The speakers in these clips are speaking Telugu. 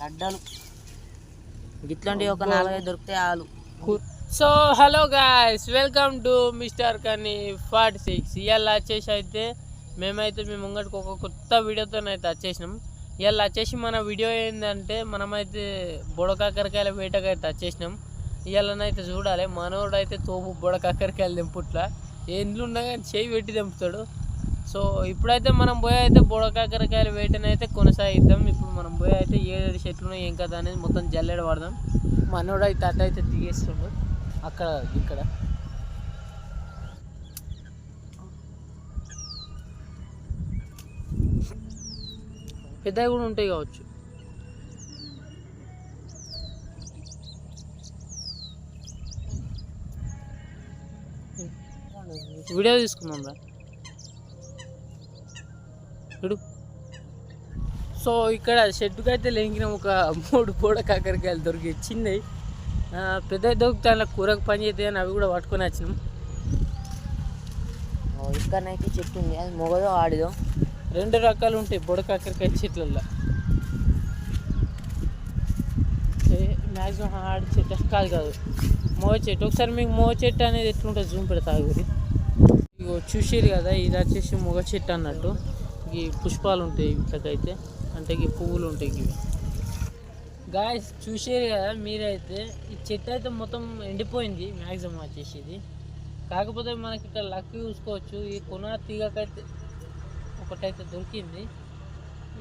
లడ్డలు. ఇట్లాంటి ఒక నాలుగైదు దొరికితే ఆలు. So hello guys welcome to mister Kani forty six. ఇవాళ వచ్చేసి అయితే మేమైతే మీ ముంగటికి ఒక కొత్త వీడియోతో అయితే వచ్చేసినాం. ఇవాళ వచ్చేసి మన వీడియో ఏంటంటే మనమైతే బుడకాకరకాయల వేటకు అయితే వచ్చేసినాం. ఇవాళనైతే చూడాలి. మనోడు అయితే తోపు బుడకాకరకాయలు తెంపుట్లా. ఎండ్లు ఉండగా చేయి పెట్టి తెంపుతాడు. సో ఇప్పుడైతే మనం పోయి అయితే బుడకాకరకాయల వేటనైతే కొనసాగిద్దాం. ఇప్పుడు మనం పోయి అయితే ఏడేడు చెట్లు ఏం కదా అనేది మొత్తం జల్లెడ పడదాం మనోడు అయితే అట్ట అయితే దిగేస్తుండు. అక్కడ ఇక్కడ. పెద్దవి కూడా ఉంటాయి కావచ్చు. వీడియో తీసుకుందాం రా. చూడు. సో ఇక్కడ షెడ్డుకి అయితే లెంగిన ఒక మూడు పూడ కాకరకాయలు దొరికి చిన్నవి. పెద్ద దొరికితే అలా కూరకు పని చేస్తాయి అని అవి కూడా పట్టుకొని వచ్చినాం. ఇక్కడనైతే చెట్టు ఉంది. అది మొగదో ఆడిదో? రెండు రకాలు ఉంటాయి బుడ కాకరకాయ చెట్లల్లో. మ్యాక్సిమం ఆడి చెట్టు కాదు కాదు. మోవ చెట్టు. ఒకసారి మీకు మోవ చెట్టు అనేది ఎట్లుంటుంది జూమ్ పెడతా చూసేది కదా ఇది వచ్చేసి మొగ చెట్టు అన్నట్టు. ఈ పుష్పాలు ఉంటాయి వీటికైతే అంటే ఈ పువ్వులు ఉంటాయి ఇవి. గాయస్ చూసేది కదా మీరైతే. ఈ చెట్టు అయితే మొత్తం ఎండిపోయింది మ్యాక్సిమం వచ్చేసి ఇది. కాకపోతే మనకి ఇక్కడ లక్ చూసుకోవచ్చు. ఈ కొన తీగకైతే ఒకటైతే దొరికింది.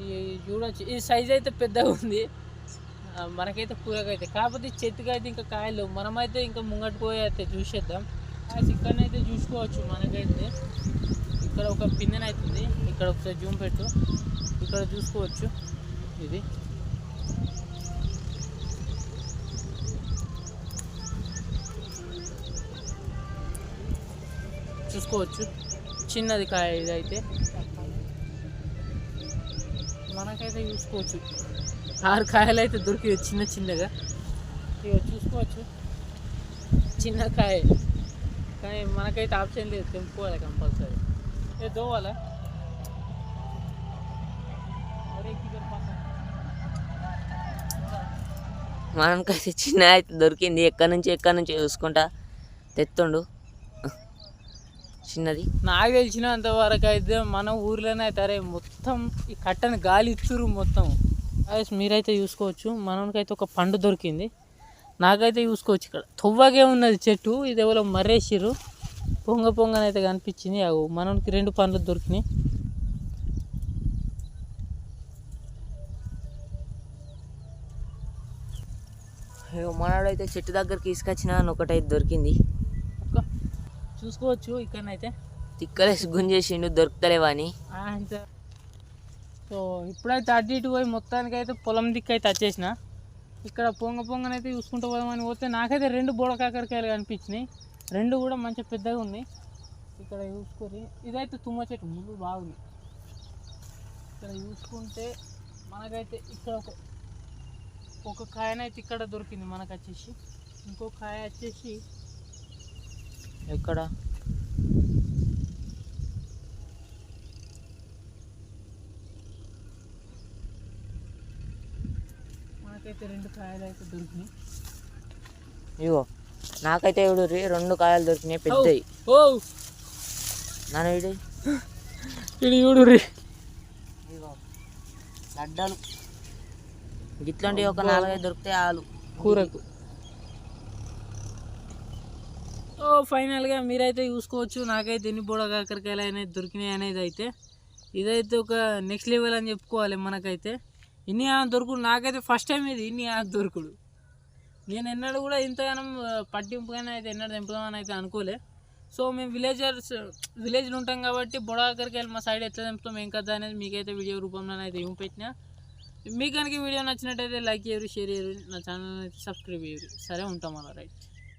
ఈ చూడొచ్చు. ఈ సైజ్ అయితే పెద్దగా ఉంది. మనకైతే కూరకైతే కాకపోతే చెట్టుకి అయితే ఇంకా కాయలు మనమైతే ఇంకా ముంగట్టుకోయి అయితే చూసేద్దాం. కాసి ఇక్కడనైతే చూసుకోవచ్చు మనకైతే. ఇక్కడ ఒక పిన్నెన్ అవుతుంది ఇక్కడ ఒకసారి జూమ్ పెట్టు. ఇక్కడ చూసుకోవచ్చు. ఇది. చూసుకోవచ్చు. చిన్నది కాయ ఇదైతే మనకైతే చూసుకోవచ్చు. ఆరు కాయలు అయితే దొరికి చిన్న చిన్నగా. ఇక చూసుకోవచ్చు. చిన్న కాయ. కానీ మనకైతే ఆప్షన్ లేదు. తెంపుకోవాలి కంపల్సరీ. అరే కిదర్ పాసా మనకైతే చిన్న అయితే దొరికింది. ఎక్కడి నుంచి ఎక్కడి నుంచి చూసుకుంటా. తెత్తుండు. చిన్నది. నాకు తెలిసినంత వరకు అయితే మన ఊర్లోనే అయితే అరే మొత్తం ఈ కట్టని గాలి ఇచ్చురు మొత్తం. మీరైతే చూసుకోవచ్చు. మనకైతే ఒక పండు దొరికింది. నాకైతే చూసుకోవచ్చు ఇక్కడ. తొవ్వగే ఉన్నది చెట్టు. ఇది ఎవరో మర్రేసిర్రు. పొంగ పొంగనైతే కనిపించింది అవు మనకి రెండు పండ్లు దొరికినాయి. మనోడైతే చెట్టు దగ్గరికి తీసుకొచ్చిన అని ఒకటైతే దొరికింది. చూసుకోవచ్చు ఇక్కడనైతే. తిక్కలేసి గుంజేసిండు దొరుకుతలేవా అని. సో ఇప్పుడైతే అటు ఇటు పోయి మొత్తానికి అయితే పొలం దిక్కు అయితే వచ్చేసిన ఇక్కడ పొంగ పొంగనైతే చూసుకుంటూ పోదామని పోతే నాకైతే రెండు బోడకాకరకాయలు కనిపించినాయి. రెండు కూడా మంచి పెద్దగా ఉన్నాయి. ఇక్కడ చూసుకొని ఇదైతే తుమ్మ చెట్టు ముందు బాగుంది ఇక్కడ చూసుకుంటే మనకైతే ఇక్కడ ఒక ఒక కాయనైతే ఇక్కడ దొరికింది మనకు వచ్చేసి. ఇంకో కాయ వచ్చేసి ఎక్కడ? మనకైతే రెండు కాయలు అయితే దొరికినాయి. ఇగో. నాకైతే ఇప్పుడు రే రెండు కాయలు దొరికినాయి పెద్దవి ఓ నన్ను ఇడు. ఇది చూడు రే. ఇగో లడ్డలు. ఇట్లాంటి ఒక నాలుగైదు దొరికితే ఆలు. కూరకు. ఓ ఫైనల్గా మీరైతే చూసుకోవచ్చు. నాకైతే ఎన్ని బోడ కాకరకాయలు అనేది దొరికినాయి అనేది అయితే. ఇదైతే ఒక నెక్స్ట్ లెవెల్ అని చెప్పుకోవాలి మనకైతే. ఇన్ని ఆ దొరుకుడు. నాకైతే ఫస్ట్ టైం ఇది. ఇన్ని ఆ దొరుకుడు. నేను ఎన్నడూ కూడా ఇంతగానం పట్టింపుగానే అయితే ఎన్నడూ తెంపుదామని అయితే అనుకోలే. సో మేము విలేజర్స్ విలేజ్లో ఉంటాం కాబట్టి బొడ వెళ్ళి మా సైడ్ ఎట్లా తెంపుతాం ఏం కదా అనేది మీకైతే వీడియో రూపంలో అయితే ఏం పెట్టినా. మీకు కనుక వీడియో నచ్చినట్టయితే లైక్ చేయరు షేర్ చేయరు నా ఛానల్ అయితే సబ్స్క్రైబ్ చేయరు సరే ఉంటాం అలా రైట్